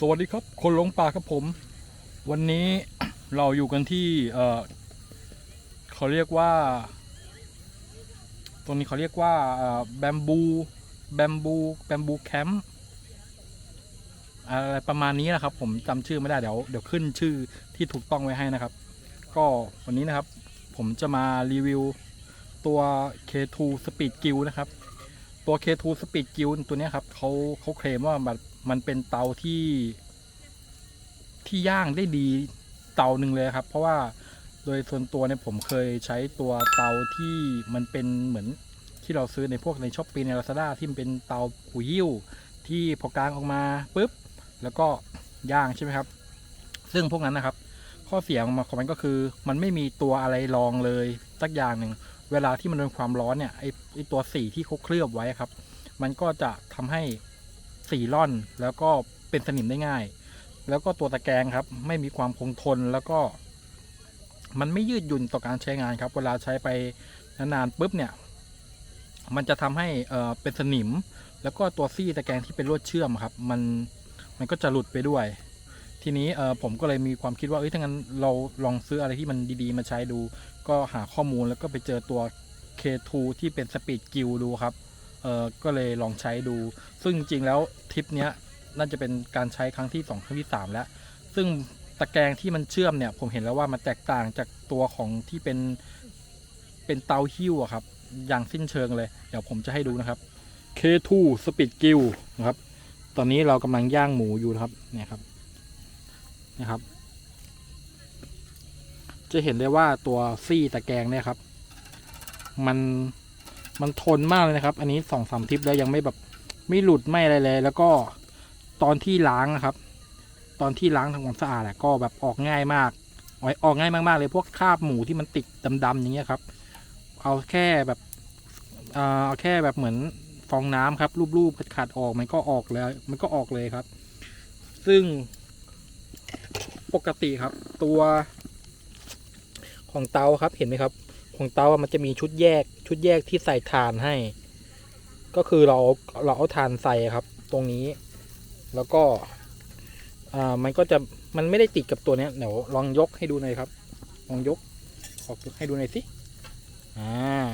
สวัสดีครับ คนหลงป่าครับผม วันนี้เราอยู่กันที่เออเขาเรียกว่า ตรงนี้เขาเรียกว่าแบมบูแบมบูแบมบูแคมป์อะไรประมาณนี้นะครับ ผมจำชื่อไม่ได้เดี๋ยวเดี๋ยวขึ้นชื่อที่ถูกต้องไว้ให้นะครับ ก็วันนี้นะครับ ผมจะมารีวิวตัว K2 Speed Guild นะครับ ตัว K2 Speed g u i l ตัวนี้ครับเขาเขาเคลมว่ามันมันเป็นเตาที่ ที่ย่างได้ดีเตาหนึ่งเลยครับ เพราะว่าโดยส่วนตัวเนี่ยผมเคยใช้ตัวเตาที่มันเป็นเหมือนที่เราซื้อในพวกในช้อปปี้ในลาซาด้าที่มันเป็นเตาปุ๋ยยิ้วที่พอกลางออกมาปุ๊บ แล้วก็ย่างใช่ไหมครับ ซึ่งพวกนั้นนะครับ ข้อเสียงมันของมันก็คือ มันไม่มีตัวอะไรรองเลยสักอย่างหนึ่ง เวลาที่มันโดนความร้อนเนี่ยไอไอตัวสีที่เขาเคลือบไว้ครับ มันก็จะทำให้สีร่อนแล้วก็เป็นสนิมได้ง่าย แล้วก็ตัวตะแกรงครับ ไม่มีความคงทนแล้วก็ มันไม่ยืดหยุ่นต่อการใช้งานครับ เวลาใช้ไปนานๆปุ๊บเนี่ย มันจะทำให้เออเป็นสนิม แล้วก็ตัวซี่ตะแกรงที่เป็นลวดเชื่อมครับ มันมันก็จะหลุดไปด้วย ทีนี้เออผมก็เลยมีความคิดว่าเอ้ยถ้างั้นเราลองซื้ออะไรที่มันดีๆ มาใช้ดู ก็หาข้อมูลแล้วก็ไปเจอตัว K2 ที่เป็นสปีดกิลดูครับเออก็เลยลองใช้ดู ซึ่งจริงแล้วทริปเนี้ยน่าจะเป็นการใช้ครั้งที่ 2 ครั้งที่ 3 แล้ว ซึ่งตะแกรงที่มันเชื่อมเนี่ย ผมเห็นแล้วว่ามันแตกต่างจากตัวของที่เป็นเป็นเตาหิ้วอะครับ อย่างสิ้นเชิงเลย เดี๋ยวผมจะให้ดูนะครับ K2 Speed Grill นะครับ ตอนนี้เรากำลังย่างหมูอยู่นะครับ เนี่ยครับ นะครับ จะเห็นได้ว่าตัวซี่ตะแกรงเนี่ยครับ มันมันทนมากเลยนะครับ อันนี้สองสามทิปแล้วยังไม่แบบไม่หลุดไม่อะไรเลย แล้วก็ตอนที่ล้างนะครับ ตอนที่ล้างทำความสะอาดอะก็แบบออกง่ายมากออกออกง่ายมากๆเลยพวกคราบหมูที่มันติดดำๆอย่างเงี้ยครับ เอาแค่แบบเออเอาแค่แบบเหมือนฟองน้ำครับรูปๆขัดๆออกมันก็ออกแล้วมันก็ออกเลยครับ ซึ่ง ปกติครับ ตัวของเตาครับเห็นไหมครับ ของเตาอะมันจะมีชุดแยก ชุดแยกที่ใส่ถ่านให้ ก็คือเราเราเอาถ่านใส่ครับ ตรงนี้ แล้วก็อ่ามันก็จะมันไม่ได้ติดกับตัวเนี้ยเดี๋ยวลองยกให้ดูหน่อยครับ ลองยกออกให้ดูหน่อยสิอ่า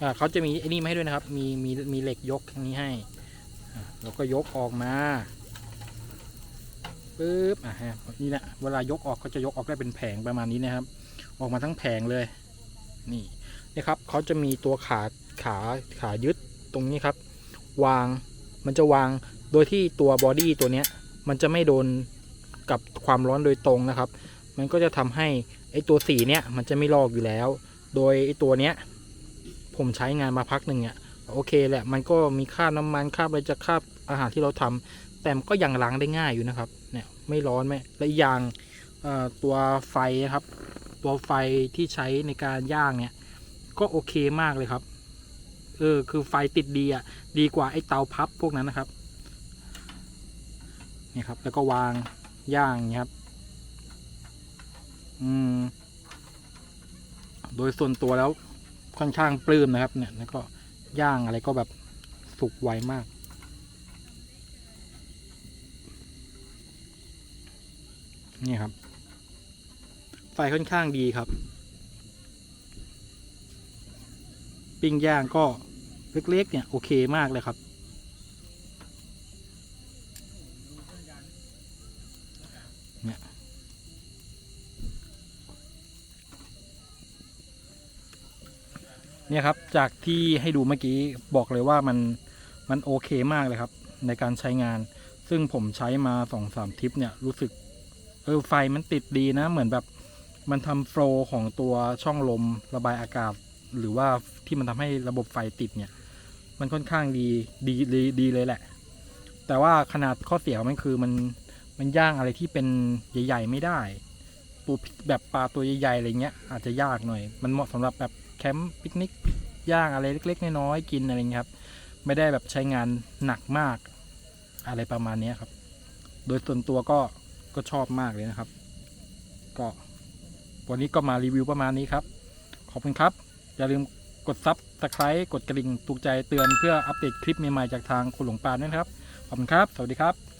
อ่าเขาจะมีไอ้นี่มาให้ด้วยนะครับ มีมีมีเหล็กยกทางนี้ให้ แล้วก็ยกออกมา ปึ๊บอะฮะนี่แหละเวลายกออกก็จะยกออกได้เป็นแผงประมาณนี้นะครับ ออกมาทั้งแผงเลย นี่นะครับเขาจะมีตัวขาขาขายึดตรงนี้ครับ วางมันจะวางโดยที่ตัวบอดี้ตัวเนี้ยมันจะไม่โดนกับความร้อนโดยตรงนะครับ มันก็จะทำให้ไอตัวสีเนี้ยมันจะไม่ลอกอยู่แล้ว โดยไอตัวเนี้ยผมใช้งานมาพักหนึ่งเนี่ยโอเคแหละมันก็มีคราน้ำมันคราบอะไรจะคราอาหารที่เราทำ แต่มันก็ยังล้างได้ง่ายอยู่นะครับ เนี่ยไม่ร้อนไหมและอีกอย่างตัวไฟนะครับ ตัวไฟที่ใช้ในการย่างเนี่ย ก็โอเคมากเลยครับ เออคือไฟติดดีอะดีกว่าไอ้เตาพับพวกนั้นนะครับนี่ครับ แล้วก็วางย่างอย่างเงี้ยครับ อืม โดยส่วนตัวแล้วค่อนข้างปลื้มนะครับ เนี่ยแล้วก็ย่างอะไรก็แบบสุกไวมาก นี่ครับ ไฟค่อนข้างดีครับ ปิ้งย่างก็เล็กๆเนี่ยโอเคมากเลยครับ เนี่ยเนี่ยครับจากที่ให้ดูเมื่อกี้บอกเลยว่ามันมันโอเคมากเลยครับ ในการใช้งาน ซึ่งผมใช้มาสองสามทริปเนี่ยรู้สึก เออไฟมันติดดีนะ เหมือนแบบมันทำโฟล์ของตัวช่องลมระบายอากาศ หรือว่าที่มันทำให้ระบบไฟติดเนี่ย มันค่อนข้างดีดีดีดีเลยแหละ แต่ว่าขนาดข้อเสียของมันคือมันมันย่างอะไรที่เป็นใหญ่ ๆ ไม่ได้ปูแบบปลาตัวใหญ่ๆอะไรเงี้ยอาจจะยากหน่อย มันเหมาะสำหรับแบบแคมป์ปิกนิกย่างอะไรเล็ก ๆ น้อยๆกินอะไรเงี้ยครับ ไม่ได้แบบใช้งานหนักมาก อะไรประมาณนี้ครับ โดยส่วนตัวก็ ก็ชอบมากเลยนะครับ ก็วันนี้ก็มารีวิวประมาณนี้ครับ ขอบคุณครับ อย่าลืมกดซับสไครต์กดกระดิ่งถูกใจเตือนเพื่ออัปเดตคลิปใหม่ๆจากทางคุณหลวงปานด้วยนะครับ ขอบคุณครับ สวัสดีครับ